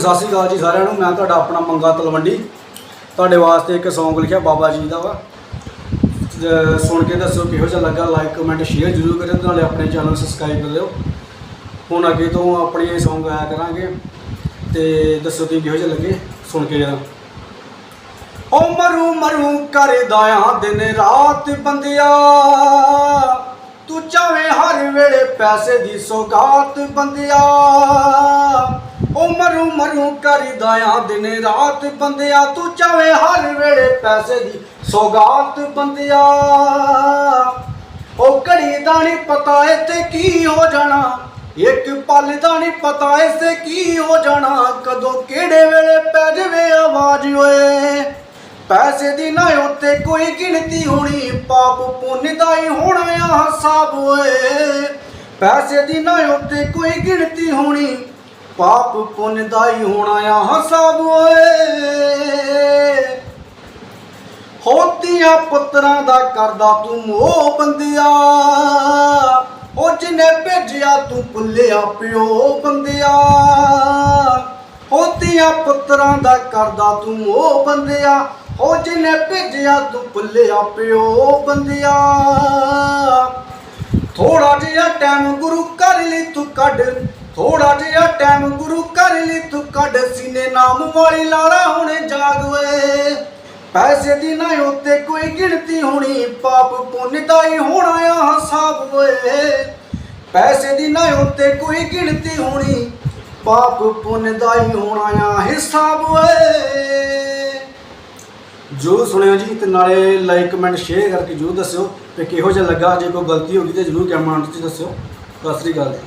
ਸਤਿ ਸ਼੍ਰੀ ਅਕਾਲ ਜੀ ਸਾਰਿਆਂ ਨੂੰ। ਮੈਂ ਤੁਹਾਡਾ ਆਪਣਾ ਮੰਗਾ ਤਲਵੰਡੀ। ਤੁਹਾਡੇ ਵਾਸਤੇ ਇੱਕ Song ਲਿਖਿਆ ਬਾਬਾ ਜੀ ਦਾ ਵਾ। ਸੁਣ ਕੇ ਦੱਸੋ ਕਿਹੋ ਜਿਹਾ ਲੱਗਾ। ਲਾਈਕ ਕਮੈਂਟ ਸ਼ੇਅਰ ਜ਼ਰੂਰ ਕਰਿਓ ਤੇ ਨਾਲੇ ਆਪਣੇ ਚੈਨਲ ਨੂੰ ਸਬਸਕ੍ਰਾਈਬ ਕਰ ਲਿਓ। ਹੁਣ ਅੱਗੇ ਤੋਂ ਆਪਣੇ ਇਹ Song ਆਇਆ ਕਰਾਂਗੇ। ਤੇ ਦੱਸੋ ਤੁਸੀਂ ਕਿਹੋ ਜਿਹਾ ਲੱਗੇ ਸੁਣ ਕੇ ਜਰਾ। ਓ ਮਰੂ ਮਰੂ ਕਰਦਾ ਆ ਦਿਨ ਰਾਤ ਬੰਦਿਆ। ਤੂੰ ਚਾਵੇਂ ਹਰ ਵੇਲੇ ਪੈਸੇ ਦੀ ਸੌਗਾਤ ਬੰਦਿਆ। ਓ ਮਰੂ ਮਰੂ ਕਰਦਾ ਆ, ਦਿਨ ਰਾਤ ਬੰਦਿਆ ਤੂੰ ਚਾਵੇਂ ਹਰ ਵੇਲੇ ਪੈਸੇ ਦੀ ਸੌਗਾਤ ਬੰਦਿਆ। ਓ ਘੜੀ ਦਾ ਨਹੀਂ ਪਤਾ ਇੱਥੇ ਕੀ ਹੋ ਜਾਣਾ, ਇੱਕ ਪਲ ਦਾ ਨਹੀਂ ਪਤਾ ਇਸੇ ਕੀ ਹੋ ਜਾਣਾ, ਕਦੋਂ ਕਿਹੜੇ ਵੇਲੇ ਪੈ ਜਾਵੇ ਆਵਾਜ਼ ਓਏ। ਪੈਸੇ ਦੀ ਨਾ ਉੱਤੇ ਕੋਈ ਗਿਣਤੀ ਹੋਣੀ, ਪਾਪ ਪੁੰਨ ਦਾ ਹੀ ਹੋਣਾ ਹਿਸਾਬ ਓਏ। ਪੈਸੇ ਦੀ ਨਾ ਉੱਤੇ ਕੋਈ ਗਿਣਤੀ ਹੋਣੀ ਪਾਪ ਪੁੰਨ ਦਾ ਹੀ ਹੋਣਾ ਆ ਹਿਸਾਬ ਓਏ। ਹੋਤੀਆਂ ਪੁੱਤਰਾਂ ਦਾ ਕਰਦਾ ਤੂੰ ਮੋਹ ਬੰਦਿਆ। ਉਹ ਜਿਹਨੇ ਭੇਜਿਆ ਤੂੰ ਭੁੱਲਿਆ ਪਿਓ ਬੰਦਿਆ। ਹੋਤੀਆਂ ਪੁੱਤਰਾਂ ਦਾ ਕਰਦਾ ਤੂੰ ਮੋਹ ਬੰਦਿਆ। ਉਹ ਜਿਹਨੇ ਭੇਜਿਆ ਤੂੰ ਭੁੱਲਿਆ ਪਿਓ ਬੰਦਿਆ। ਥੋੜਾ ਜਿਹਾ ਟਾਈਮ ਗੁਰੂ ਕਰ ਲਈ ਤੂੰ ਕੱਢ ਲਈ ਸੀਨੇ ਨਾਮ ਵਾਲੀ ਲਾਲਾ ਹੁਣੇ ਜਾਗ ਓਏ। ਪੈਸੇ ਦੀ ਨਾ ਉੱਤੇ ਕੋਈ ਗਿਣਤੀ ਹੋਣੀ, ਪਾਪ ਪੁੰਨ ਦਾ ਹੀ ਹੋਣਾ ਆ ਹਿਸਾਬ ਓਏ। ਪੈਸੇ ਦੀ ਨਾ ਉੱਤੇ ਕੋਈ ਗਿਣਤੀ ਹੋਣੀ, ਪਾਪ ਪੁੰਨ ਦਾ ਹੀ ਹੋਣਾ ਆ ਹਿਸਾਬ ਓਏ। ਜੋ ਸੁਣਿਓ ਜੀ ਤੇ ਨਾਲੇ ਲਾਈਕ, ਕਮੈਂਟ, ਸ਼ੇਅਰ ਕਰਕੇ ਜਰੂਰ ਦੱਸਿਓ ਕਿ ਕਿਹੋ ਜਿਹਾ ਲੱਗਾ, ਜੇ ਕੋਈ ਗਲਤੀ ਹੋ ਗਈ ਤੇ ਜਰੂਰ ਕਮੈਂਟ 'ਚ ਦੱਸਿਓ। ਸਤਿ ਸ੍ਰੀ ਅਕਾਲ ਜੀ।